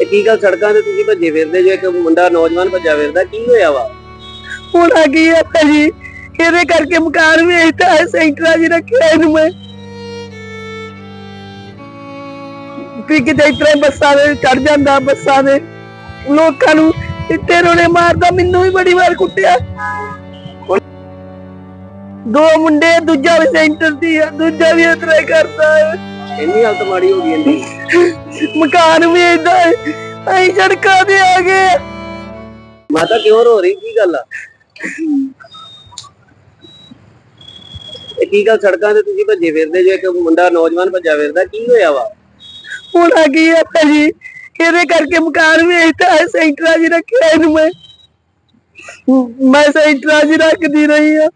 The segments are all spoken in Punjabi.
ਇਹ ਕੀ ਗੱਲ ਸੜਕਾਂ ਤੇ ਤੁਸੀਂ ਭੱਜੇ ਫਿਰਦੇ ਜੋ? ਇੱਕ ਮੁੰਡਾ ਨੌਜਵਾਨ ਭੱਜਾ ਫਿਰਦਾ, ਕੀ ਹੋਇਆ ਵਾ? ਹੁਣ ਆ ਗਈ ਹੈ ਭਾਜੀ। ਇਹਦੇ ਕਰਕੇ ਮਕਾਨ ਵੇਚਤਾ ਹੈ, ਸੈਂਟਰਾਂ ਰੱਖਿਆ ਇਹਨੂੰ ਮੈਂ। ਵੀ ਕਿਤੇ ਇਤਰੇ ਬੱਸਾਂ ਦੇ ਚੜ ਜਾਂਦਾ, ਬੱਸਾਂ ਦੇ ਲੋਕਾਂ ਨੂੰ ਇੱਥੇ ਰੋਣੇ ਮਾਰਦਾ, ਮੈਨੂੰ ਵੀ ਬੜੀ ਵਾਰ ਕੁੱਟਿਆ। ਦੋ ਮੁੰਡੇ, ਦੂਜਾ ਵੀ ਸੈਂਟਰ ਦੀ ਆ, ਦੂਜਾ ਵੀ ਇਤਰੇ ਕਰਦਾ ਹੈ ਇੰਨੀ ਹਾਲਤ ਮਾੜੀ ਹੋ ਗਈ ਇਹਦੀ ਮਕਾਨ ਵੇਚਦਾ ਹੈ। ਅਸੀਂ ਸੜਕਾਂ ਤੇ ਆ ਗਏ। ਮਾਤਾ ਕਿਉਂ ਰੋ ਰਹੀ? ਕੀ ਗੱਲ ਆ? ਇਹ ਕੀ ਗੱਲ? ਸੜਕਾਂ ਤੇ ਤੁਸੀਂ ਭੱਜੇ ਫਿਰਦੇ ਜੋ ਇੱਕ ਮੁੰਡਾ ਨੌਜਵਾਨ ਭੱਜਾ ਫਿਰਦਾ ਕੀ ਹੋਇਆ ਵਾ? ਹੁਣ ਆ ਗਈ ਹੈ ਭਾਜੀ। ਇਹਦੇ ਕਰਕੇ ਮਕਾਨ ਵੇਚਤਾ ਹੈ ਸੈਂਟਰਾਂ 'ਚ ਰੱਖਿਆ ਇਹਨੂੰ ਮੈਂ। ਮੈਂ ਸੈਂਟਰਾਂ 'ਚ ਰੱਖਦੀ ਰਹੀ ਆ।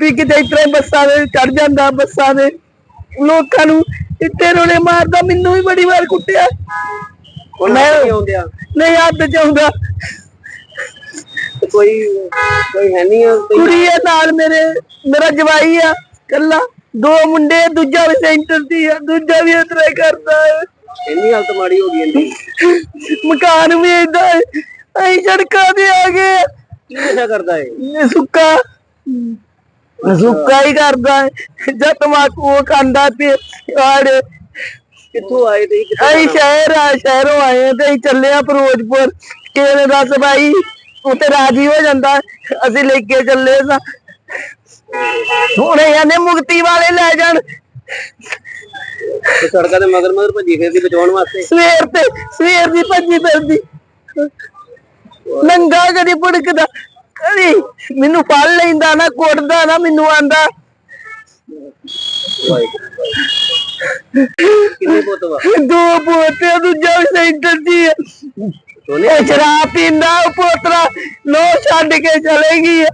ਵੀ ਕਿਤੇ ਇਤਰੇ ਬੱਸਾਂ ਦੇ ਚੜ ਜਾਂਦਾ ਬੱਸਾਂ ਦੇ। ਲੋਕਾਂ ਨੂੰ ਇੱਥੇ ਰੋਣੇ ਮਾਰਦਾ ਮੈਨੂੰ ਵੀ ਬੜੀ ਵਾਰ ਕੁੱਟਿਆ। ਮੈਂ- ਨਹੀਂ ਹੱਥ ਤੇ ਕੋਈ ਕੋਈ ਹੈ ਨਹੀਂ ਆ ਕੁੜੀ ਹੈ ਨਾਲ ਮੇਰੇ ਮੇਰਾ ਜਵਾਈ ਆ ਕੱਲਾ ਦੋ ਮੁੰਡੇ ਦੂਜਾ ਵੀ ਸੈਂਟਰ ਦੀ ਆ ਦੂਜਾ ਵੀ ਇਤਰੇ ਕਰਦਾ ਹੈ ਇੰਨੀ ਹਾਲਤ ਮਾੜੀ ਹੋ ਗਈ ਇਹਦੀ ਮਕਾਨ ਵੇਚਦਾ ਹੈ ਅਸੀਂ ਸੜਕਾਂ ਤੇ ਆ ਗਏ ਕੀ ਨਸ਼ਾ ਕਰਦਾ ਏ ਸੁੱਕਾ। ਸੁੱਕਾ ਹੀ ਕਰਦਾ ਹੈ। ਜਦ ਤਮਾਕੂ ਉਹ ਖਾਂਦਾ ਤੇ ਆੜ। ਕਿੱਥੋਂ ਆਏ ਤੇ ਅਸੀਂ ਸ਼ਹਿਰ ਆ ਸ਼ਹਿਰੋਂ ਆਏ ਤੇ ਅਸੀਂ ਚੱਲੇ ਆ ਫਿਰੋਜ਼ਪੁਰ। ਕਿਸੇ ਨੇ ਦੱਸ ਭਾਈ ਉੱਥੇ ਰਾਜੀ ਹੋ ਜਾਂਦਾ ਅਸੀਂ ਲੈ ਕੇ ਚੱਲੇ ਸਾਂ ਹੁਣ ਇਹਨੇ ਮੁਕਤੀ ਵਾਲੇ ਲੈ ਜਾਣ। ਤੇ ਸੜਕਾਂ ਤੇ ਮਗਰ ਮਗਰ ਭੱਜੀ ਫਿਰਦੀ ਬਚਾਉਣ ਵਾਸਤੇ। ਸਵੇਰ ਤੇ ਸਵੇਰ ਦੀ ਭੱਜੀ ਫਿਰਦੀ। ਨੰਗਾ ਕਦੀ ਪੁੜਕਦਾ ਕਦੀ ਮੈਨੂੰ ਫੜ ਲੈਂਦਾ ਨਾ ਕੁੱਟਦਾ ਨਾ ਮੈਨੂੰ ਆਂਦਾ। ਕਿੰਨੇ ਪੁੱਤ ਵਾ? ਦੋ ਪੋਤੇ ਦੂਜਾ ਵੀ ਸੈਂਟਰ ਦੀ ਹੈ ਸੋਨੇ ਇਹ ਸ਼ਰਾਬ ਪੀਂਦਾ ਉਹ ਪੋਤਰਾ ਲੋ ਛੱਡ ਕੇ ਚਲੇ ਗਈ ਹੈ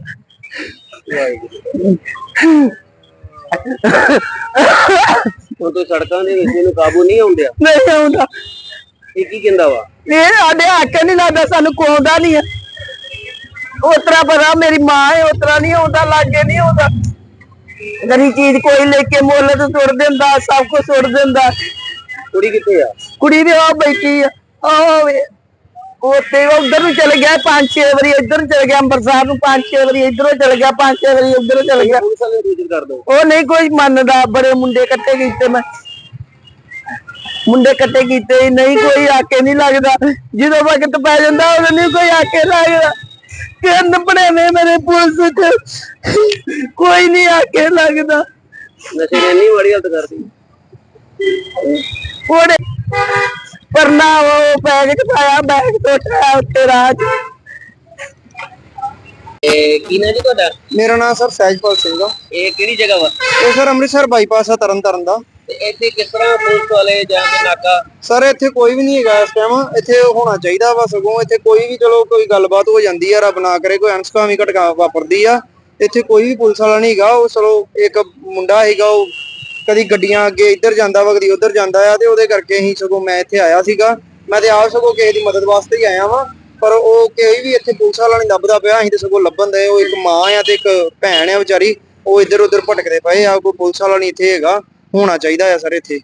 ਹੁਣ ਤੋਂ ਸੜਕਾਂ ਦੇ ਵਿੱਚ ਇਹਨੂੰ ਕਾਬੂ ਨਹੀਂ ਆਉਂਦਿਆ? ਨਹੀਂ ਆਉਂਦਾ। ਇਹ ਕੀ ਕਹਿੰਦਾ ਵਾ? ਇਹ ਸਾਡੇ ਹੱਕ ਨਹੀਂ ਲੱਗਦਾ ਸਾਨੂੰ ਕੋਉਂਦਾ ਨਹੀਂ ਹੈ ਉਤਰਾ ਪਤਾ ਮੇਰੀ ਮਾਂ ਹੈ ਉਤਰਾ ਨਹੀਂ ਆਉਂਦਾ ਲਾਗੇ ਨਹੀਂ ਆਉਂਦਾ। ਗਰੀ ਚੀਜ਼ ਕੋਈ ਲੈ ਕੇ ਮੁੱਲ ਤੇ ਸੁੱਟ ਦਿੰਦਾ ਸਭ ਕੁਝ ਸੁੱਟ ਦਿੰਦਾ। ਕੁੜੀ ਕਿੱਥੇ ਆ? ਕੁੜੀ ਵੀ ਆ ਬੈਠੀ ਆ ਆਹ ਵੇ। ਉੱਤੇ ਉਧਰ ਨੂੰ ਚਲ ਗਿਆ ਪੰਜ ਛੇ ਵਾਰੀ ਇੱਧਰ ਨੂੰ ਚਲ ਗਿਆ ਅੰਮ੍ਰਿਤਸਰ ਨੂੰ ਪੰਜ ਛੇ ਵਾਰੀ ਇੱਧਰੋਂ ਚਲ ਗਿਆ ਪੰਜ ਛੇ ਵਾਰੀ ਉੱਧਰੋਂ ਚਲ ਗਿਆ। ਨੂੰ ਦੋ। ਉਹ ਨਹੀਂ ਕੋਈ ਮੰਨਦਾ ਬੜੇ ਮੁੰਡੇ ਇਕੱਠੇ ਕੀਤੇ ਮੈਂ। ਮੁੰਡੇ ਇਕੱਠੇ ਕੀਤੇ ਨਹੀਂ ਕੋਈ ਆਕੇ ਨਹੀਂ ਲੱਗਦਾ। ਜਦੋਂ ਵਕਤ ਪੈ ਜਾਂਦਾ ਉਦੋਂ ਨਹੀਂ ਕੋਈ ਆਕੇ ਲੱਗਦਾ। ਕਿੰਨ ਬਣੇ ਨੇ ਮੇਰੇ ਪੁਲਿਸ ਚ ਕੋਈ ਨਹੀਂ ਆਕੇ ਲੱਗਦਾ। ਨਸ਼ੇ ਨੇ ਇੰਨੀ ਮਾੜੀ ਹਾਲਤ ਕਰਦੀ। ਉਹਨੇ ਪਰਨਾ ਉਹ ਬੈਗ ਚ ਪਾਇਆ ਬੈਗ ਤੋਂ ਉੱਤੇ ਰਾਜ ਇਹ ਕੀ ਨਾ ਜੀ ਤੁਹਾਡਾ? ਮੇਰਾ ਨਾਮ ਸਰ ਸਹਿਜਪਾਲ ਸਿੰਘ ਆ। ਇਹ ਕਿਹੜੀ ਜਗ੍ਹਾ ਵਾ? ਇਹ ਸਰ ਅੰਮ੍ਰਿਤਸਰ ਬਾਈਪਾਸ ਆ ਤਰਨਤਾਰਨ ਦਾ। ਤੇ ਇੱਥੇ ਕਿਸ ਤਰ੍ਹਾਂ ਪੁਲਿਸ ਵਾਲੇ ਜਾਂ ਕੇ ਨਾਕਾ? ਸਰ ਇੱਥੇ ਕੋਈ ਵੀ ਨਹੀਂ ਹੈਗਾ ਇਸ ਟਾਈਮ ਇੱਥੇ ਹੋਣਾ ਚਾਹੀਦਾ ਵਾ ਸਗੋਂ। ਇੱਥੇ ਕੋਈ ਵੀ ਚਲੋ ਕੋਈ ਗੱਲਬਾਤ ਹੋ ਜਾਂਦੀ ਆ ਰੱਬ ਨਾ ਕਰੇ ਕੋਈ ਅਨਸਕਾਮੀ ਘਟਨਾ ਵਾਪਰਦੀ ਆ। ਇੱਥੇ ਕੋਈ ਵੀ ਪੁਲਿਸ ਵਾਲਾ ਨਹੀਂ ਹੈਗਾ। ਉਹ ਚਲੋ ਇੱਕ ਮੁੰਡਾ ਹੈਗਾ ਉਹ ਕਦੀ ਗੱਡੀਆਂ ਅੱਗੇ ਇੱਧਰ ਜਾਂਦਾ ਵਾ ਕਦੀ ਉੱਧਰ ਜਾਂਦਾ ਆ ਤੇ ਉਹਦੇ ਕਰਕੇ ਅਸੀਂ ਸਗੋਂ ਮੈਂ ਇੱਥੇ ਆਇਆ ਸੀਗਾ। ਮੈਂ ਤੇ ਆਪ ਸਗੋਂ ਕਿਸੇ ਦੀ ਮਦਦ ਵਾਸਤੇ ਹੀ ਆਇਆ ਵਾਂ। ਪਰ ਉਹ ਕੋਈ ਵੀ ਇੱਥੇ ਪੁਲਿਸ ਵਾਲਾ ਨਹੀਂ ਲੱਭਦਾ ਪਿਆ, ਅਸੀਂ ਤੇ ਸਗੋਂ ਲੱਭਣ ਦੇ, ਉਹ ਇੱਕ ਮਾਂ ਆ ਤੇ ਇੱਕ ਭੈਣ ਆ ਵਿਚਾਰੀ, ਉਹ ਇੱਧਰ ਉੱਧਰ ਭਟਕਦੇ ਪਏ ਆ, ਕੋਈ ਪੁਲਿਸ ਵਾਲਾ ਨਹੀਂ ਇੱਥੇ ਹੈਗਾ, ਹੋਣਾ ਚਾਹੀਦਾ ਆ ਸਰ ਇੱਥੇ।